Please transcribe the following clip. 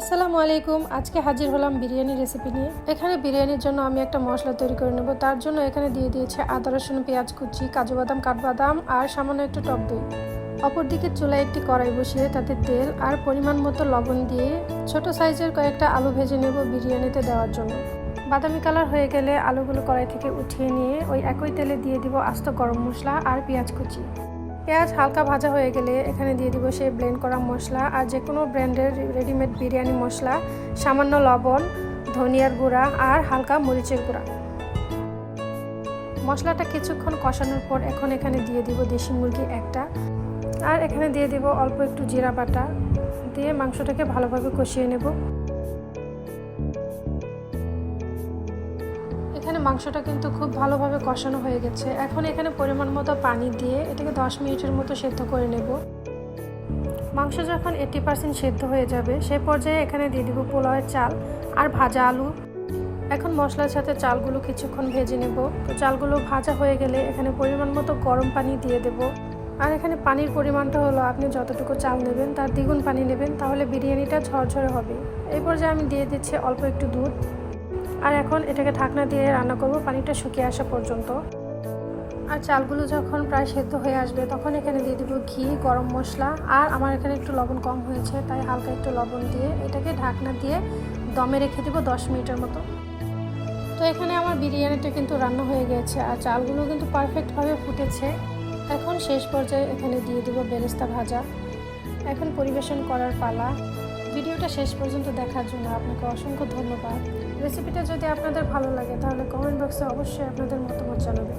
আসসালামু আলাইকুম। আজকে হাজির হলাম বিরিয়ানি রেসিপি নিয়ে। এখানে বিরিয়ানির জন্য আমি একটা মশলা তৈরি করে নেব। তার জন্য এখানে দিয়ে দিয়েছে আদা, রসুন, পেঁয়াজ কুচি, কাজু বাদাম, কাঠবাদাম আর সামান্য একটু টক দই। অপরদিকে চুলায় একটি কড়াই বসিয়ে তাতে তেল আর পরিমাণ মতো লবণ দিয়ে ছোট সাইজের কয়েকটা আলু ভেজে নেব বিরিয়ানিতে দেওয়ার জন্য। বাদামি কালার হয়ে গেলে আলুগুলো কড়াই থেকে উঠিয়ে নিয়ে ওই একই তেলে দিয়ে দিব আস্ত গরম মশলা আর পেঁয়াজ কুচি। পেঁয়াজ হালকা ভাজা হয়ে গেলে এখানে দিয়ে দিব সেই ব্লেন্ড করা মশলা আর যে কোনো ব্র্যান্ডের রেডিমেড বিরিয়ানি মশলা, সামান্য লবণ, ধনিয়ার গুঁড়া আর হালকা মরিচের গুঁড়া। মশলাটা কিছুক্ষণ কষানোর পর এখন এখানে দিয়ে দিব দেশি মুরগি একটা। আর এখানে দিয়ে দিব অল্প একটু জিরা বাটা। দিয়ে মাংসটাকে ভালোভাবে কষিয়ে নেব। এখানে মাংসটা কিন্তু খুব ভালোভাবে কষানো হয়ে গেছে। এখন এখানে পরিমাণ মতো পানি দিয়ে এটাকে দশ মিনিটের মতো সেদ্ধ করে নেব। মাংস যখন এইটি পার্সেন্ট সেদ্ধ হয়ে যাবে, সে পর্যায়ে এখানে দিয়ে দিব পোলাওয়ের চাল আর ভাজা আলু। এখন মশলার সাথে চালগুলো কিছুক্ষণ ভেজে নেব। তো চালগুলো ভাজা হয়ে গেলে এখানে পরিমাণ মতো গরম পানি দিয়ে দেব। আর এখানে পানির পরিমাণটা হলো, আপনি যতটুকু চাল নেবেন, তার দ্বিগুণ পানি নেবেন, তাহলে বিরিয়ানিটা ঝরঝরে হবে। এই পর্যায়ে আমি দিয়ে দিচ্ছি অল্প একটু দুধ। আর এখন এটাকে ঢাকনা দিয়ে রান্না করব, পানিটা শুকিয়ে আসা পর্যন্ত। আর চালগুলো যখন প্রায় সেদ্ধ হয়ে আসবে, তখন এখানে দিয়ে দেবো ঘি, গরম মশলা। আর আমার এখানে একটু লবণ কম হয়েছে, তাই হালকা একটু লবণ দিয়ে এটাকে ঢাকনা দিয়ে দমে রেখে দেবো দশ মিনিটের মতো। তো এখানে আমার বিরিয়ানিটা কিন্তু রান্না হয়ে গেছে, আর চালগুলো কিন্তু পারফেক্টভাবে ফুটেছে। এখন শেষ পর্যায়ে এখানে দিয়ে দেবো বেরেস্তা ভাজা। এখন পরিবেশন করার পালা। ভিডিওটা শেষ পর্যন্ত দেখার জন্য আপনাকে অসংখ্য ধন্যবাদ। রেসিপিটা যদি আপনাদের ভালো লাগে, তাহলে কমেন্ট বক্সে অবশ্যই আপনাদের মতামত জানাবেন।